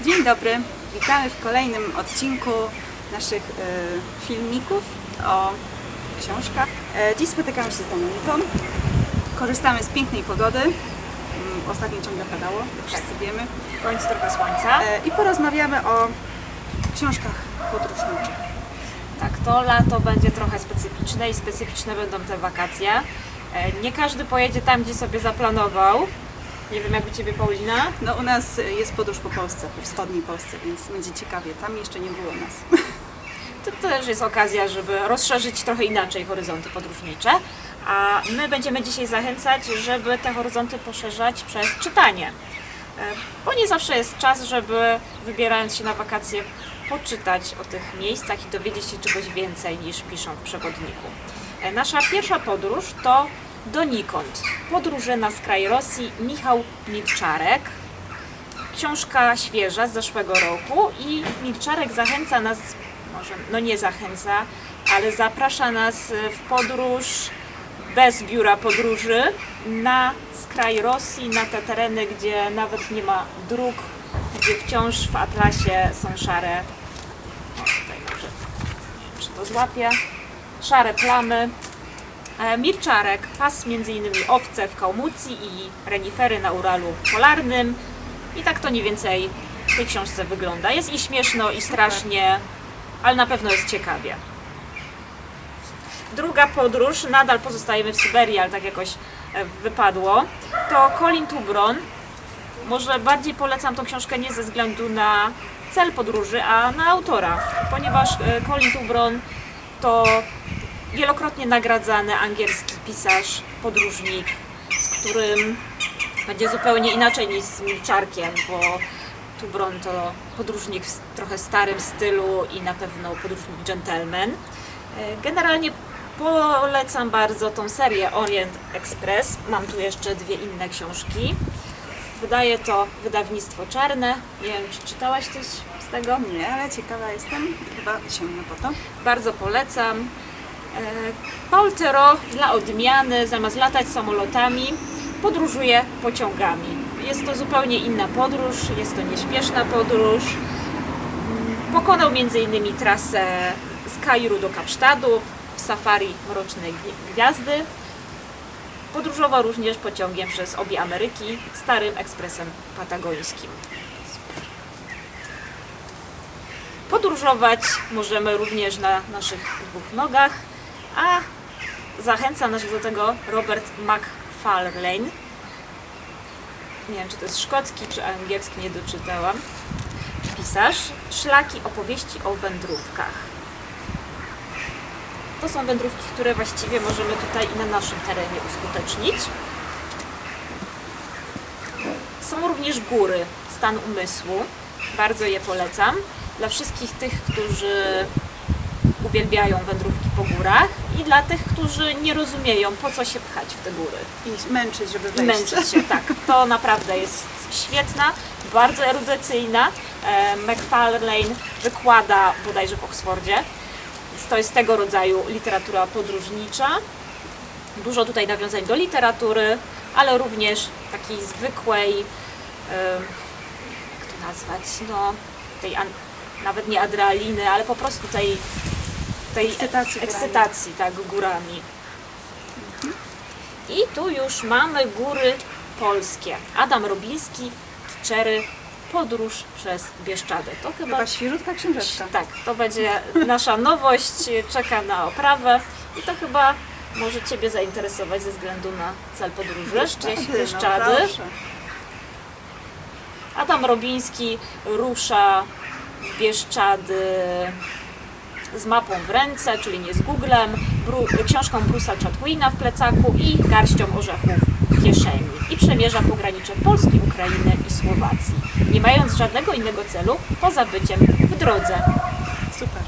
Dzień dobry, witamy w kolejnym odcinku naszych e, filmików o książkach. E, dziś spotykamy się z Dominiką, korzystamy z pięknej pogody, Mm, ostatnio ciągle padało, jak wszyscy wiemy, W końcu trochę słońca. e, i porozmawiamy o książkach podróżniczych. Tak, to lato będzie trochę specyficzne i specyficzne będą te wakacje. E, Nie każdy pojedzie tam, gdzie sobie zaplanował. Nie wiem, jak u Ciebie, Paulina. No u nas jest podróż po Polsce, po wschodniej Polsce, więc będzie ciekawie, tam jeszcze nie było nas. To też jest okazja, żeby rozszerzyć trochę inaczej horyzonty podróżnicze. A my będziemy dzisiaj zachęcać, żeby te horyzonty poszerzać przez czytanie. E, Bo nie zawsze jest czas, żeby wybierając się na wakacje poczytać o tych miejscach i dowiedzieć się czegoś więcej niż piszą w przewodniku. E, Nasza pierwsza podróż to donikąd. Podróże na skraj Rosji Michał Milczarek. Książka świeża z zeszłego roku i Milczarek zachęca nas, może no nie zachęca, ale zaprasza nas w podróż bez biura podróży na skraj Rosji, na te tereny, gdzie nawet nie ma dróg, gdzie wciąż w atlasie są szare, o tutaj może, czy to złapie, szare plamy. E, Milczarek, pas między innymi owce w Kałmucji i renifery na Uralu Polarnym. I tak to mniej więcej w tej książce wygląda. Jest i śmieszno, i strasznie, ale na pewno jest ciekawie. Druga podróż, nadal pozostajemy w Syberii, ale tak jakoś e, wypadło, to Colin Tubron. Może bardziej polecam tą książkę nie ze względu na cel podróży, a na autora, ponieważ e, Colin Tubron to wielokrotnie nagradzany angielski pisarz, podróżnik, z którym będzie zupełnie inaczej niż z Milczarkiem, bo Tubron to podróżnik w trochę starym stylu i na pewno podróżnik gentleman. E, Generalnie polecam bardzo tą serię Orient Express. Mam tu jeszcze dwie inne książki. Wydaje to wydawnictwo Czarne. Nie wiem, czy czytałaś coś z tego? Nie, ale ciekawa jestem, chyba sięgnę po to. Bardzo polecam. E, Paul Theroux dla odmiany, zamiast latać samolotami, podróżuje pociągami. Jest to zupełnie inna podróż, jest to nieśpieszna podróż. Pokonał m.in. trasę z Kairu do Kapsztadu w safari Mrocznej Gwi- Gwiazdy. Podróżował również pociągiem przez obie Ameryki, starym ekspresem patagońskim. Podróżować możemy również na naszych dwóch nogach, a zachęca nas do tego Robert McFarlane. Nie wiem, czy to jest szkocki, czy angielski, nie doczytałam. Pisarz. Szlaki opowieści o wędrówkach. To są wędrówki, które właściwie możemy tutaj i na naszym terenie uskutecznić. Są również góry, stan umysłu. Bardzo je polecam. Dla wszystkich tych, którzy uwielbiają wędrówki po górach i dla tych, którzy nie rozumieją, po co się pchać w te góry. I męczyć, żeby I wejść. męczyć się, tak. To naprawdę jest świetna, bardzo erudycyjna. E, McFarlane wykłada bodajże w Oksfordzie. To jest tego rodzaju literatura podróżnicza. Dużo tutaj nawiązań do literatury, ale również takiej zwykłej, em, jak to nazwać, no, tej nawet nie adrenaliny, ale po prostu tej, tej Ekscytacji ekscytacji tak, górami. I tu już mamy góry polskie. Adam Robiński, Czery, podróż przez Bieszczady. To chyba Chyba świeżutka książeczka. tak, to będzie nasza nowość, czeka na oprawę i to chyba może Ciebie zainteresować ze względu na cel podróży. Gdzieś no Bieszczady. Adam Robiński rusza w Bieszczady z mapą w ręce, czyli nie z Googlem, bru- książką Bruce'a Chatwina w plecaku i garścią orzechów w kieszeni. I przemierza pogranicze Polski, Ukrainy i Słowacji, nie mając żadnego innego celu poza byciem w drodze. Super.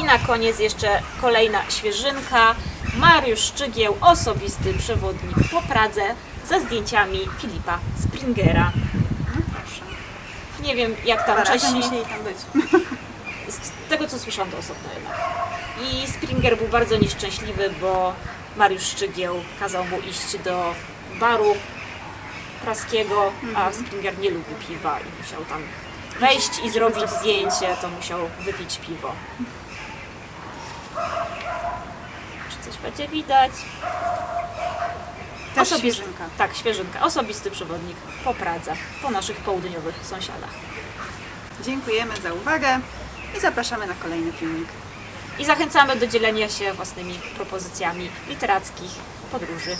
I na koniec jeszcze kolejna świeżynka. Mariusz Szczygieł, osobisty przewodnik po Pradze ze zdjęciami Filipa Springera. No proszę. Nie wiem jak tam Czesi, musieli tam być. Z tego co słyszałam to osobno jednak. I Springer był bardzo nieszczęśliwy, bo Mariusz Szczygieł kazał mu iść do baru praskiego, a Springer nie lubi piwa i musiał tam wejść i zrobić zdjęcie, to musiał wypić piwo. Czy coś będzie widać? Też świeżynka. Tak, świeżynka. Osobisty przewodnik po Pradze, po naszych południowych sąsiadach. Dziękujemy za uwagę i zapraszamy na kolejny filmik. I zachęcamy do dzielenia się własnymi propozycjami literackich podróży.